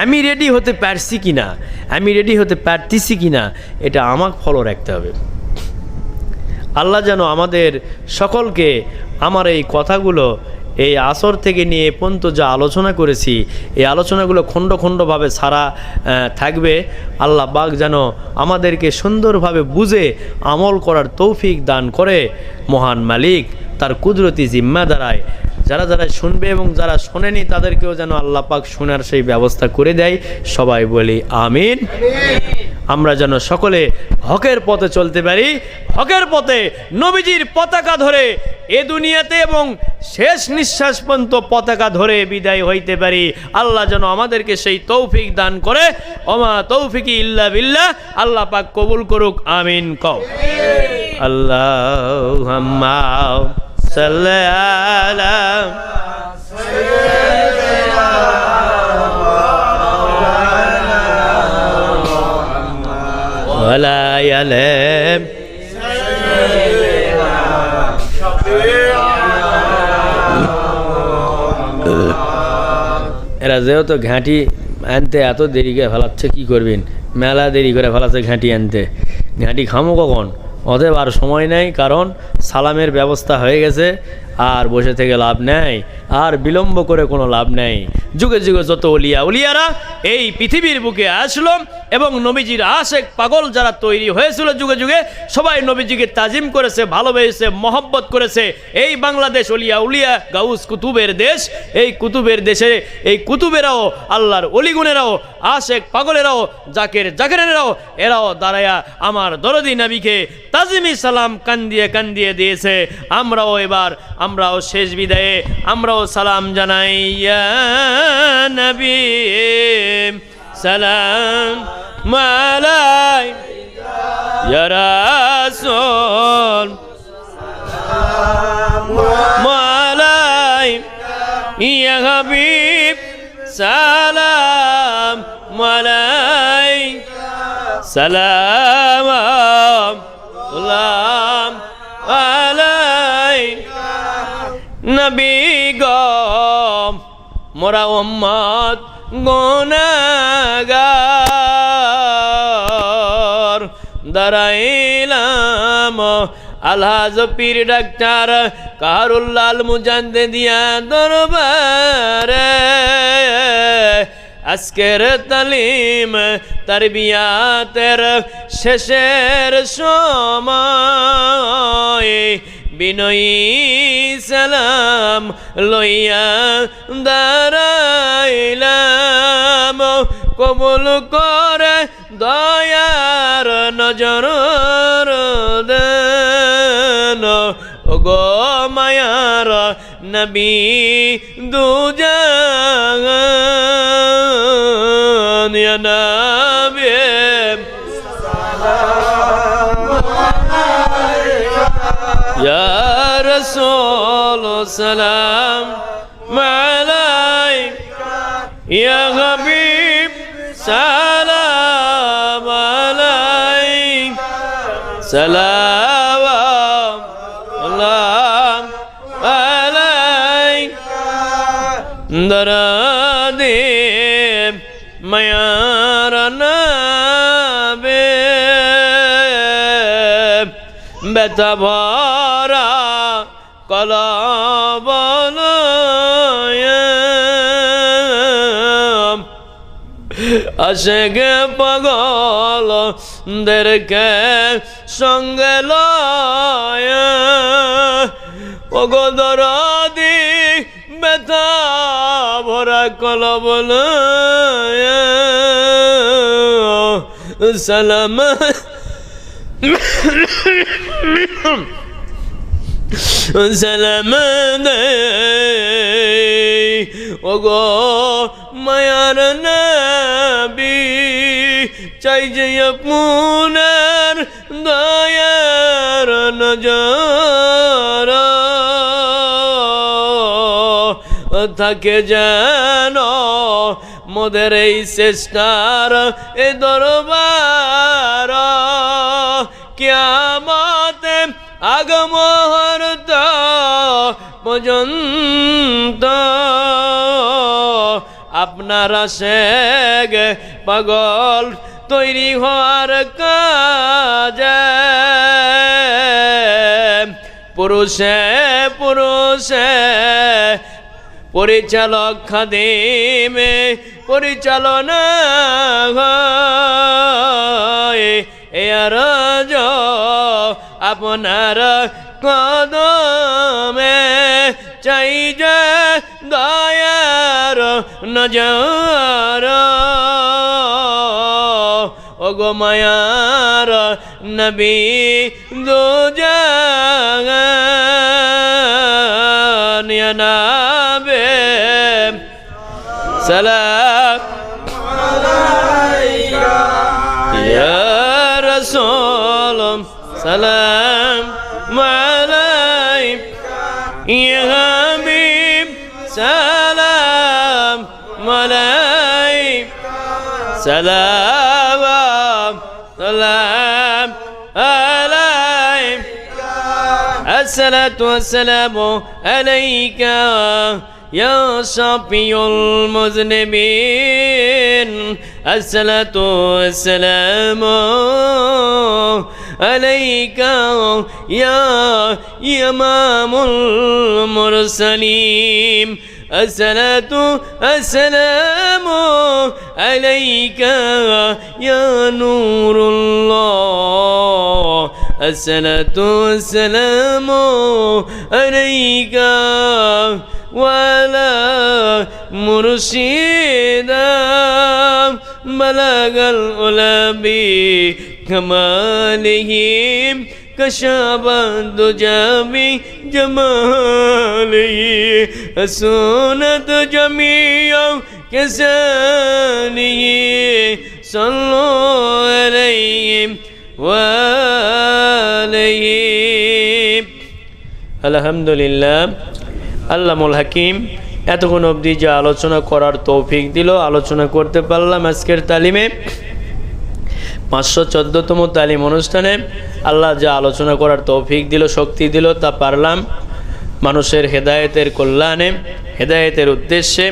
আমি রেডি হতে পারছি কি না আমি রেডি হতে পারতেছি কি না এটা আমাকে ফলো রাখতে হবে। আল্লাহ যেন আমাদের সকলকে আমার এই কথাগুলো এই আসর থেকে নিয়ে পর্যন্ত যা আলোচনা করেছি, এই আলোচনাগুলো খণ্ড খণ্ডভাবে সারা থাকবে। আল্লাহ বাগ যেন আমাদেরকে সুন্দরভাবে বুঝে আমল করার তৌফিক দান করে। মহান মালিক তার কুদরতি জিম্মা দ্বারায় যারা যারা শুনবে এবং যারা শোনেনি, তাদেরকেও যেন আল্লাহ পাক শোনার সেই ব্যবস্থা করে দেয়। সবাই বলি আমিন। আমরা যেন সকলে হকের পথে চলতে পারি। হকের পথে নবীজির পতাকা ধরে এ দুনিয়াতে এবং শেষ নিঃশ্বাস পর্যন্ত পতাকা ধরে বিদায় হইতে পারি। আল্লাহ যেন আমাদেরকে সেই তৌফিক দান করে। অমা তৌফিকি ইল্লা বিল্লাহ। আল্লাহ পাক কবুল করুক। আমিন কও। আল্লাহ সাল্লাহ ولا يلم এরা যেহেতু ঘাঁটি আনতে এত দেরি করে ফেলাচ্ছে কি করবেন মেলা দেরি করে ফেলাচ্ছে ঘাঁটি আনতে ঘাঁটি খামো কখন অতএব আর সময় নেই কারণ সালামের ব্যবস্থা হয়ে গেছে। আর বসে থেকে লাভ নেই, আর বিলম্ব করে কোনো লাভ নেই। যুগে যুগে যত উলিয়া উলিয়ারা এই পৃথিবীর বুকে আসলো এবং নবীজির আশেক পাগল যারা তৈরি হয়েছিল যুগে যুগে, সবাই নবীজিকে তাজিম করেছে ভালোবেসেছে মহব্বত করেছে। এই বাংলাদেশ উলিয়া উলিয়া গাউস কুতুবের দেশ, এই কুতুবের দেশে এই কুতুবেরাও আল্লাহর অলিগুনেরাও আশেক পাগলেরাও, জাকের জাকেরেরাও, এরাও দাঁড়ায়া আমার দরদি নবীকে তাজিমি সালাম কান্দিয়ে কান্দিয়ে দিয়েছে। আমরাও এবার আমরাও শেষ বিদায়ে, আমরাও সালাম জানাই নবী, সালাম মালাই রাসূল মালাই ইয়া হাবিব, সালাম মালাই সালাম সালাম মোরা উম্মত গুনাহগার। দাঁড়াইলাম, আলহাজ পীর ডাক্তার কারুল্লাল মুজান্দে দিয়া দরবারে। আজকের তালিম তারবিয়াতের শেষের সময় বিনয়ী সালাম লইয়া দাঁড়াইলাম। কবুল করে দয়ার নজর দেন। গো মায়ার নবী দুজান يا رسول سلام عليك. يا حبيب سلام عليك. سلام الله عليك. درادي ما يرنا بتبارك আশেগে পাগল দেরকে সঙ্গে লয় ওগদরাদি ব্যথা ভরা কলবল সালাম। সালাম ওগো মায়ার নবী চাই যে আপনার দয়ার নজর থাকে যেন মোদের এই চেষ্টার এ দরবার পর্যন্ত আপনার শেখ পাগল তৈরি হওয়ার কাজে। পুরুষে পুরুষে পরিচালক খাদিমে, পরিচালনা এ রাজ আপনার কদমে নজারা। ওগো মায়ার নবী দো জাগানাবে সালাম। ইয়া রাসূল সালাম মালাইকা ইয়া হাবিব। সালাম। عليك. سلام سلام عليك. الصلاة والسلام عليك يا شفيع المذنبين. الصلاة والسلام عليك يا إمام المرسلين. الصلاة السلام عليك يا نور الله. الصلاة والسلام عليك وعلى مرشدا بلغ العلا بكمالهم كشف الدجى بجماله سنة جميع كسانه صلوا عليهم وعليهم الحمد لله আল্লামুল হাকিম এতক্ষণ অবধি যে আলোচনা করার তৌফিক দিল আলোচনা করতে পারলাম আজকের তালিমে পাঁচশো চোদ্দোতম তালিম অনুষ্ঠানে আল্লাহ যা আলোচনা করার তৌফিক দিল শক্তি দিল তা পারলাম। মানুষের হেদায়েতের কল্যাণে হেদায়েতের উদ্দেশ্যে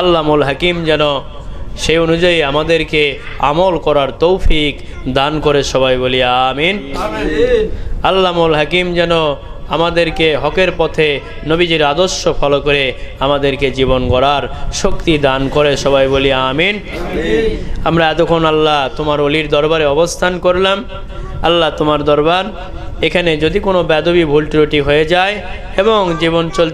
আল্লামুল হাকিম যেন সেই অনুযায়ী আমাদেরকে আমল করার তৌফিক দান করে সবাই বলি আমিন। আল্লামুল হাকিম যেন আমাদেরকে হকের পথে নবীজির আদর্শ ফলো করে আমাদেরকে জীবন গড়ার শক্তি দান করে। সবাই বলি আমিন। আমরা এতক্ষণ আল্লাহ তোমার অলির দরবারে অবস্থান করলাম। আল্লাহ তোমার দরবার। এখানে যদি কোনো বেদবি ভুল ত্রুটি হয়ে যায় এবং জীবন চলতে